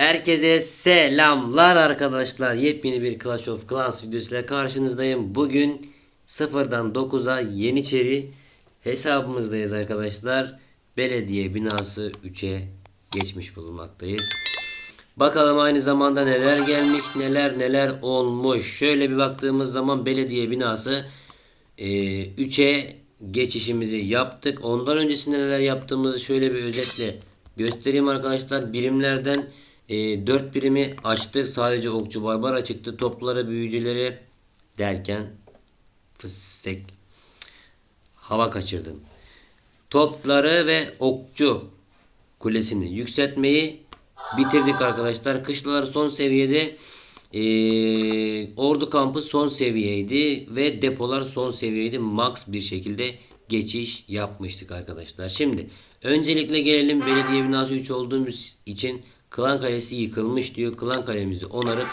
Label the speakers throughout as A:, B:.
A: Herkese selamlar arkadaşlar. Yepyeni bir Clash of Clans videosuyla karşınızdayım. Bugün 0'dan 9'a Yeniçeri hesabımızdayız arkadaşlar. Belediye binası 3'e geçmiş bulunmaktayız. Bakalım aynı zamanda neler gelmiş neler neler olmuş. Şöyle bir baktığımız zaman belediye binası 3'e geçişimizi yaptık. Ondan öncesinde neler yaptığımızı şöyle bir özetle göstereyim arkadaşlar. Birimlerden 4 birimi açtık. Sadece okçu barbara çıktı. Topları büyücüleri derken fısek hava kaçırdım. Topları ve okçu kulesini yükseltmeyi bitirdik arkadaşlar. Kışlalar son seviyede ee, ordu kampı son seviyeydi ve depolar son seviyeydi. Max bir şekilde geçiş yapmıştık arkadaşlar. Şimdi öncelikle gelelim belediye binası 3 olduğumuz için Klan Kalesi yıkılmış diyor. Klan Kalemizi onarıp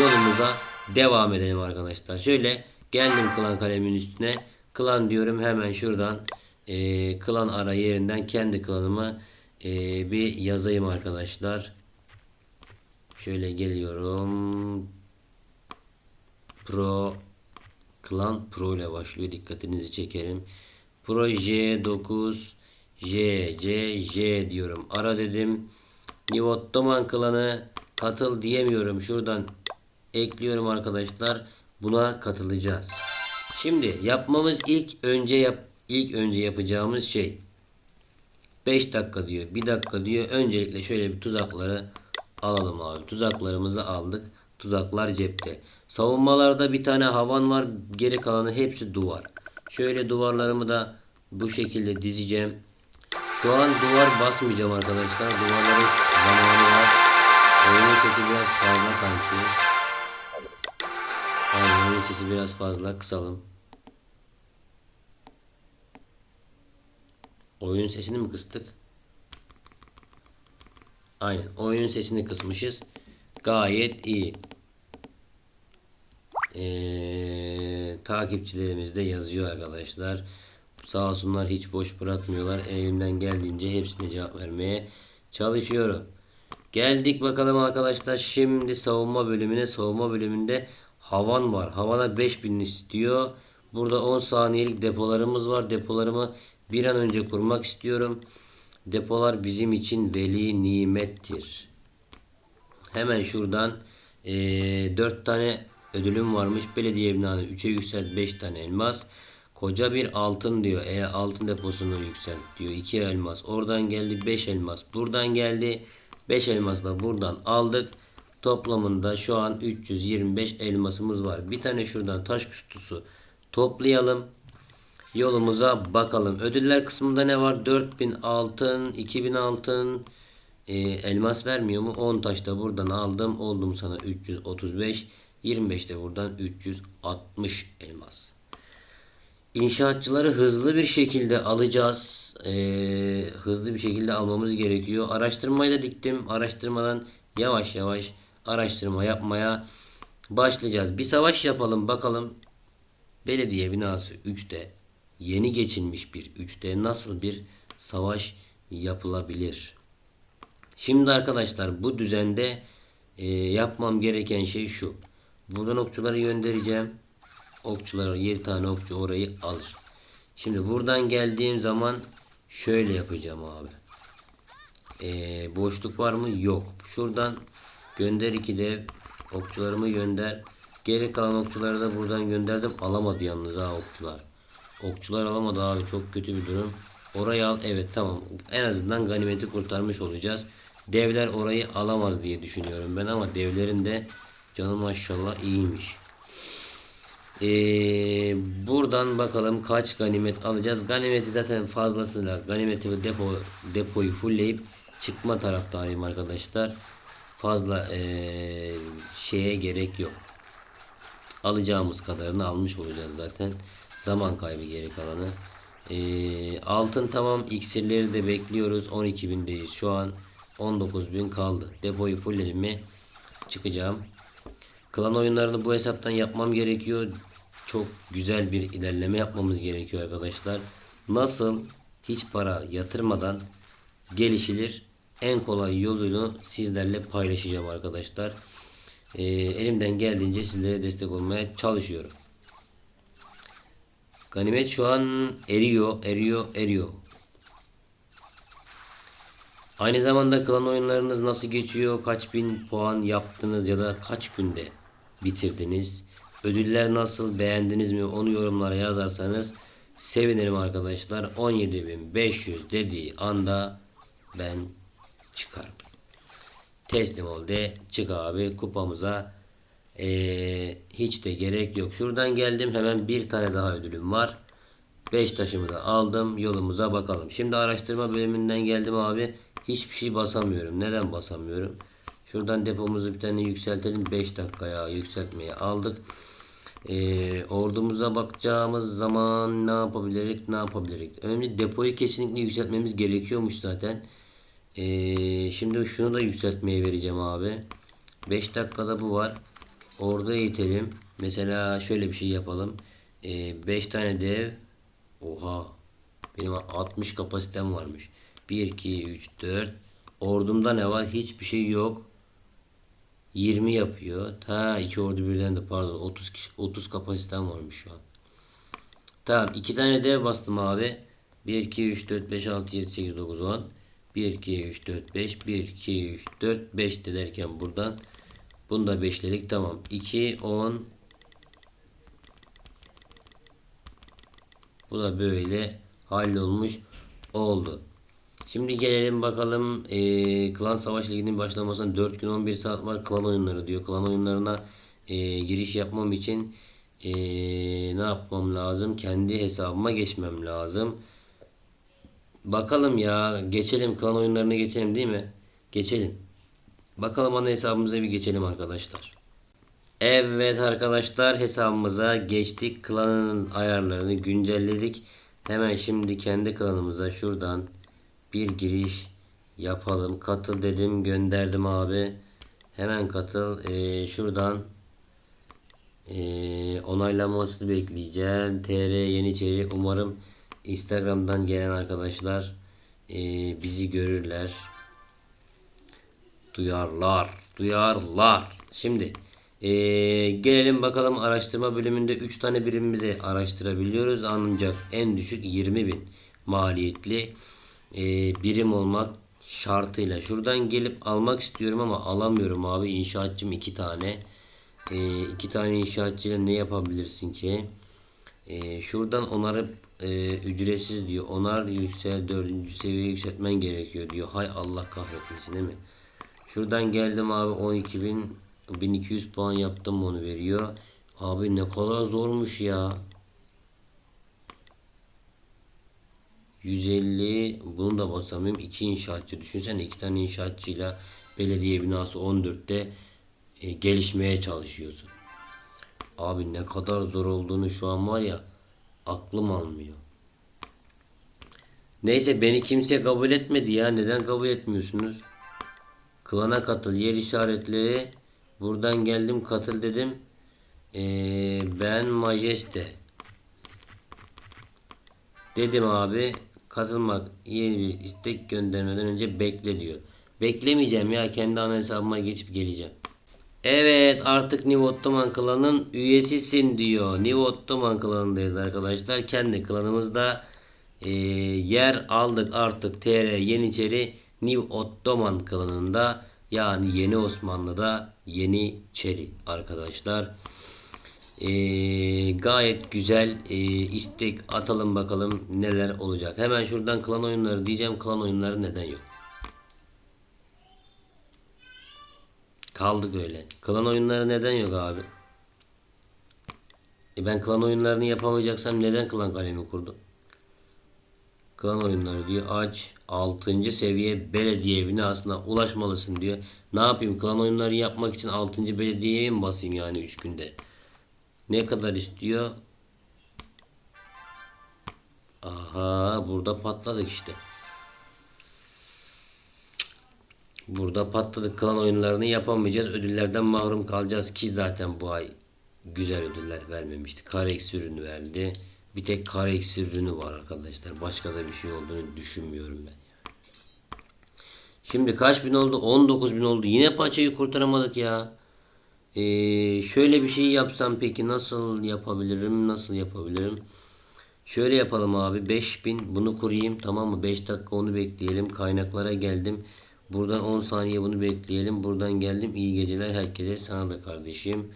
A: yolumuza devam edelim arkadaşlar. Şöyle geldim Klan Kalemin üstüne. Klan diyorum hemen şuradan ee, klan ara yerinden kendi klanımı ee, bir yazayım arkadaşlar. Şöyle geliyorum. Pro Klan Pro ile başlıyor. Dikkatinizi çekerim. Pro J9 J C J diyorum. Ara dedim. Nivottoman klanı katıl diyemiyorum. Şuradan ekliyorum arkadaşlar. Buna katılacağız. Şimdi yapmamız ilk önce yap ilk önce yapacağımız şey 5 dakika diyor. 1 dakika diyor. Öncelikle şöyle bir tuzakları alalım abi. Tuzaklarımızı aldık. Tuzaklar cepte. Savunmalarda bir tane havan var. Geri kalanı hepsi duvar. Şöyle duvarlarımı da bu şekilde dizeceğim. Şu an duvar basmayacağım arkadaşlar. Duvarların zamanı var. Oyunun sesi biraz fazla sanki. Aynen oyunun sesi biraz fazla. Kısalım. Oyun sesini mi kıstık? Aynen. Oyunun sesini kısmışız. Gayet iyi. Ee, takipçilerimiz de yazıyor arkadaşlar. Sağ olsunlar hiç boş bırakmıyorlar. Elimden geldiğince hepsine cevap vermeye çalışıyorum. Geldik bakalım arkadaşlar. Şimdi savunma bölümüne. Savunma bölümünde havan var. Havana 5000 istiyor. Burada 10 saniyelik depolarımız var. Depolarımı bir an önce kurmak istiyorum. Depolar bizim için veli nimettir. Hemen şuradan e, 4 tane ödülüm varmış. Belediye binanı 3'e yükselt 5 tane elmas. Koca bir altın diyor. E, altın deposunu yükselt diyor. 2 elmas. Oradan geldi 5 elmas. Buradan geldi 5 elmas da buradan aldık. Toplamında şu an 325 elmasımız var. Bir tane şuradan taş kutusu toplayalım. Yolumuza bakalım. Ödüller kısmında ne var? 4000 altın, 2000 altın, e, elmas vermiyor mu? 10 taş da buradan aldım. Oldum sana 335. 25 de buradan 360 elmas. İnşaatçıları hızlı bir şekilde alacağız. Ee, hızlı bir şekilde almamız gerekiyor. Araştırmayı da diktim. Araştırmadan yavaş yavaş araştırma yapmaya başlayacağız. Bir savaş yapalım bakalım. Belediye binası 3'te yeni geçilmiş bir 3'te nasıl bir savaş yapılabilir? Şimdi arkadaşlar bu düzende e, yapmam gereken şey şu. Buradan okçuları göndereceğim. Okçular 7 tane okçu orayı alır. Şimdi buradan geldiğim zaman şöyle yapacağım abi. Ee, boşluk var mı? Yok. Şuradan gönder 2 dev. Okçularımı gönder. Geri kalan okçuları da buradan gönderdim. Alamadı yalnız ha okçular. Okçular alamadı abi. Çok kötü bir durum. Orayı al. Evet tamam. En azından ganimeti kurtarmış olacağız. Devler orayı alamaz diye düşünüyorum ben ama devlerin de canı maşallah iyiymiş. Ee, buradan bakalım kaç ganimet alacağız. Ganimeti zaten fazlasıyla ganimeti ve depo, depoyu fullleyip çıkma taraftarıyım arkadaşlar. Fazla ee, şeye gerek yok. Alacağımız kadarını almış olacağız zaten. Zaman kaybı geri kalanı. Ee, altın tamam. iksirleri de bekliyoruz. 12.000'deyiz şu an. 19.000 kaldı. Depoyu fullledim mi çıkacağım. Klan oyunlarını bu hesaptan yapmam gerekiyor. Çok güzel bir ilerleme yapmamız gerekiyor arkadaşlar. Nasıl hiç para yatırmadan gelişilir en kolay yolunu sizlerle paylaşacağım arkadaşlar. Ee, elimden geldiğince sizlere destek olmaya çalışıyorum. Ganimet şu an eriyor, eriyor, eriyor. Aynı zamanda klan oyunlarınız nasıl geçiyor? Kaç bin puan yaptınız ya da kaç günde bitirdiniz? Ödüller nasıl? Beğendiniz mi? Onu yorumlara yazarsanız sevinirim arkadaşlar. 17.500 dediği anda ben çıkarım. Teslim ol de çık abi kupamıza. Ee, hiç de gerek yok. Şuradan geldim hemen bir tane daha ödülüm var. 5 taşımı da aldım. Yolumuza bakalım. Şimdi araştırma bölümünden geldim abi. Hiçbir şey basamıyorum. Neden basamıyorum? Şuradan depomuzu bir tane yükseltelim. 5 dakikaya yükseltmeyi aldık. Ee, ordumuza bakacağımız zaman ne yapabiliriz? Ne yapabiliriz? Önemli depoyu kesinlikle yükseltmemiz gerekiyormuş zaten. Ee, şimdi şunu da yükseltmeye vereceğim abi. 5 dakikada bu var. Orada eğitelim. Mesela şöyle bir şey yapalım. 5 tane dev. Oha. Benim 60 kapasitem varmış. 1, 2, 3, 4. Ordumda ne var? Hiçbir şey yok. 20 yapıyor. Ha iki ordu birden de pardon 30 kişi 30 kapasitem varmış şu an. Tamam iki tane dev bastım abi. 1 2 3 4 5 6 7 8 9 10. 1 2 3 4 5 1 2 3 4 5 de derken buradan bunu da 5'ledik tamam. 2 10 Bu da böyle hallolmuş oldu. Şimdi gelelim bakalım e, Klan Savaş Ligi'nin başlamasına 4 gün 11 saat var klan oyunları diyor. Klan oyunlarına e, giriş yapmam için e, ne yapmam lazım? Kendi hesabıma geçmem lazım. Bakalım ya geçelim klan oyunlarına geçelim değil mi? Geçelim. Bakalım ana hesabımıza bir geçelim arkadaşlar. Evet arkadaşlar hesabımıza geçtik. Klanın ayarlarını güncelledik. Hemen şimdi kendi klanımıza şuradan bir giriş yapalım. Katıl dedim gönderdim abi. Hemen katıl. Ee, şuradan ee, onaylanmasını bekleyeceğim. TR Yeniçeri umarım Instagram'dan gelen arkadaşlar ee, bizi görürler. Duyarlar. Duyarlar. Şimdi ee, gelelim bakalım araştırma bölümünde 3 tane birimimizi araştırabiliyoruz. Ancak en düşük 20 bin maliyetli e, birim olmak şartıyla. Şuradan gelip almak istiyorum ama alamıyorum abi. İnşaatçım iki tane. E, iki tane inşaatçıyla ne yapabilirsin ki? E, şuradan onarıp e, ücretsiz diyor. Onar yüksel dördüncü seviye yükseltmen gerekiyor diyor. Hay Allah kahretmesin değil mi? Şuradan geldim abi 12 bin 1200 puan yaptım onu veriyor. Abi ne kadar zormuş ya. 150 bunu da basamıyorum. 2 inşaatçı düşünsene 2 tane inşaatçıyla belediye binası 14'te e, gelişmeye çalışıyorsun. Abi ne kadar zor olduğunu şu an var ya aklım almıyor. Neyse beni kimse kabul etmedi ya. Neden kabul etmiyorsunuz? Klana katıl. Yer işaretleri. Buradan geldim katıl dedim. Ee, ben majeste. Dedim abi katılmak yeni bir istek göndermeden önce bekle diyor. Beklemeyeceğim ya kendi ana hesabıma geçip geleceğim. Evet artık New Ottoman klanın üyesisin diyor. New Ottoman klanındayız arkadaşlar. Kendi klanımızda e, yer aldık artık TR Yeniçeri New Ottoman klanında yani Yeni Osmanlı'da Yeniçeri arkadaşlar. Ee, gayet güzel ee, istek atalım bakalım neler olacak. Hemen şuradan klan oyunları diyeceğim. Klan oyunları neden yok? Kaldık öyle. Klan oyunları neden yok abi? E ben klan oyunlarını yapamayacaksam neden klan kalemi kurdum? Klan oyunları diyor. Aç 6. seviye belediye binasına ulaşmalısın diyor. Ne yapayım? Klan oyunları yapmak için 6. belediyeye mi basayım yani 3 günde? Ne kadar istiyor? Aha burada patladık işte. Burada patladık. Klan oyunlarını yapamayacağız. Ödüllerden mahrum kalacağız ki zaten bu ay güzel ödüller vermemişti. Kare eksi ürünü verdi. Bir tek kare eksi ürünü var arkadaşlar. Başka da bir şey olduğunu düşünmüyorum ben. Şimdi kaç bin oldu? 19 bin oldu. Yine paçayı kurtaramadık ya. Ee, şöyle bir şey yapsam peki nasıl yapabilirim? Nasıl yapabilirim? Şöyle yapalım abi 5000 bunu kurayım tamam mı? 5 dakika onu bekleyelim kaynaklara geldim. Buradan 10 saniye bunu bekleyelim buradan geldim. İyi geceler herkese sana da kardeşim.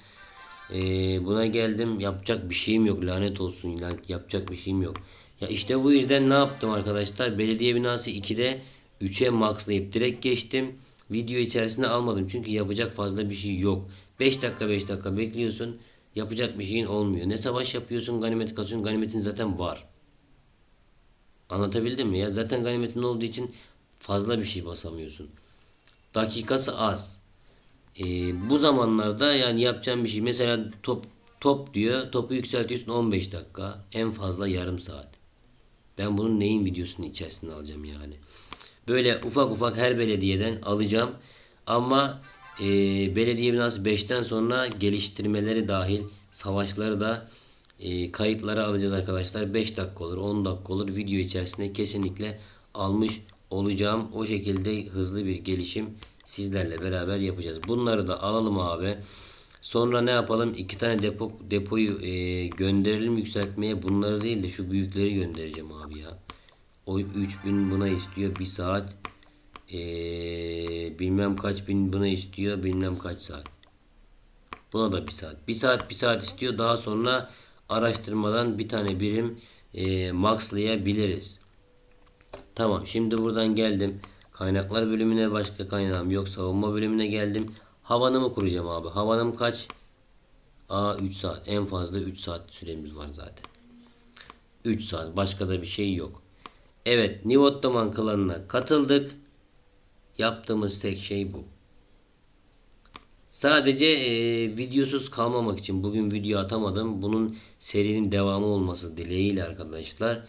A: Ee, buna geldim yapacak bir şeyim yok lanet olsun lanet, yapacak bir şeyim yok. Ya işte bu yüzden ne yaptım arkadaşlar? Belediye binası 2'de 3'e maxlayıp direkt geçtim. Video içerisinde almadım çünkü yapacak fazla bir şey yok 5 dakika 5 dakika bekliyorsun Yapacak bir şeyin olmuyor. Ne savaş yapıyorsun, ganimet kasıyorsun. Ganimetin zaten var. Anlatabildim mi? Ya zaten ganimetin olduğu için fazla bir şey basamıyorsun. Dakikası az. Ee, bu zamanlarda yani yapacağım bir şey. Mesela top top diyor. Topu yükseltiyorsun 15 dakika. En fazla yarım saat. Ben bunun neyin videosunu içerisine alacağım yani. Böyle ufak ufak her belediyeden alacağım. Ama e, belediye binası 5'ten sonra geliştirmeleri dahil savaşları da e, kayıtlara alacağız arkadaşlar. 5 dakika olur 10 dakika olur video içerisinde kesinlikle almış olacağım. O şekilde hızlı bir gelişim sizlerle beraber yapacağız. Bunları da alalım abi. Sonra ne yapalım? İki tane depo depoyu e, gönderelim yükseltmeye. Bunları değil de şu büyükleri göndereceğim abi ya. O 3000 buna istiyor. Bir saat ee, bilmem kaç bin buna istiyor. Bilmem kaç saat. Buna da bir saat. Bir saat bir saat istiyor. Daha sonra araştırmadan bir tane birim e, maxlayabiliriz. Tamam. Şimdi buradan geldim. Kaynaklar bölümüne başka kaynağım yok. Savunma bölümüne geldim. Havanımı kuracağım abi. Havanım kaç? Aa 3 saat. En fazla 3 saat süremiz var zaten. 3 saat. Başka da bir şey yok. Evet. New Ottoman klanına katıldık. Yaptığımız tek şey bu. Sadece e, videosuz kalmamak için bugün video atamadım. Bunun serinin devamı olması dileğiyle arkadaşlar.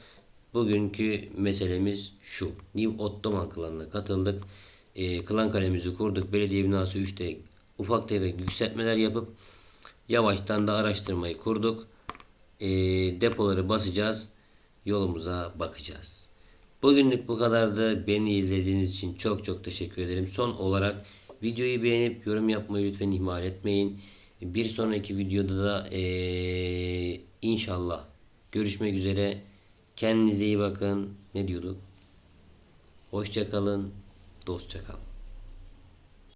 A: Bugünkü meselemiz şu. New Ottoman klanına katıldık. E, klan kalemizi kurduk. Belediye binası 3'te ufak tefek yükseltmeler yapıp yavaştan da araştırmayı kurduk. E, depoları basacağız. Yolumuza bakacağız. Bugünlük bu kadardı. Beni izlediğiniz için çok çok teşekkür ederim. Son olarak videoyu beğenip yorum yapmayı lütfen ihmal etmeyin. Bir sonraki videoda da ee, inşallah görüşmek üzere. Kendinize iyi bakın. Ne diyorduk? Hoşçakalın. Dostça kalın.